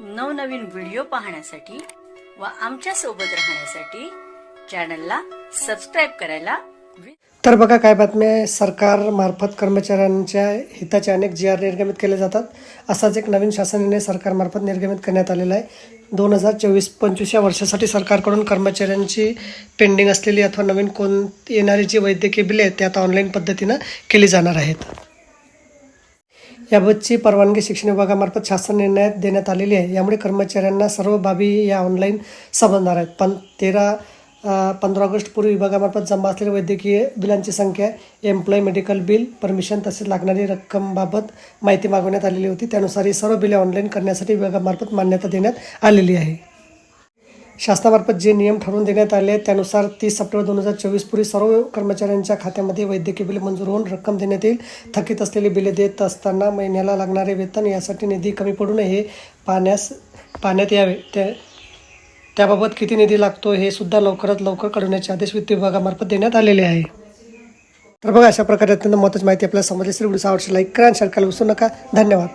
नवनवीन व्हिडिओ पाहण्यासाठी व आमच्यासोबत राहण्यासाठी चॅनलला सबस्क्राईब करायला तर बघा काय बातमी आहे? सरकारमार्फत कर्मचाऱ्यांच्या हिताचे अनेक जी आर निर्गमित केले जातात. असाच एक नवीन शासन निर्णय सरकारमार्फत निर्गमित करण्यात आलेला आहे. दोन हजार चोवीस पंचवीस या वर्षासाठी सरकारकडून कर्मचाऱ्यांची पेंडिंग असलेली अथवा नवीन कोण येणारी जी वैद्यकीय बिले आहेत ते आता ऑनलाईन पद्धतीनं केली जाणार आहेत. याबाबतची परवानगी शिक्षण विभागामार्फत शासन निर्णयात देण्यात आलेली आहे. यामुळे कर्मचाऱ्यांना सर्व बाबी या ऑनलाईन समजणार आहेत. पण तेरा पंधरा ऑगस्ट पूर्वी विभागामार्फत जमा असलेल्या वैद्यकीय बिलांची संख्या एम्प्लॉय मेडिकल बिल परमिशन तसेच लागणारी रक्कमबाबत माहिती मागवण्यात आलेली होती. त्यानुसार ही सर्व बिले ऑनलाईन करण्यासाठी विभागामार्फत मान्यता देण्यात आलेली आहे. शासनामार्फत जे नियम ठरवून देण्यात आले त्यानुसार तीस सप्टेंबर दोन हजार चोवीस पूर्वी सर्व कर्मचाऱ्यांच्या खात्यामध्ये वैद्यकीय बिले मंजूर होऊन रक्कम देण्यात येईल. थकीत असलेली बिले देत असताना महिन्याला लागणारे वेतन यासाठी निधी कमी पडू नये हे पाहण्यास पाहण्यात यावे. त्या त्याबाबत किती निधी लागतो हे सुद्धा लवकरात लवकर कळवण्याचे आदेश वित्त विभागामार्फत देण्यात आलेले आहे. तर बघा अशा प्रकारे अत्यंत महत्त्वाची माहिती आपल्याला समजली असेल व्हिडिओ आवडशी लाईक करा आणि शेअर करायला विसरू नका. धन्यवाद.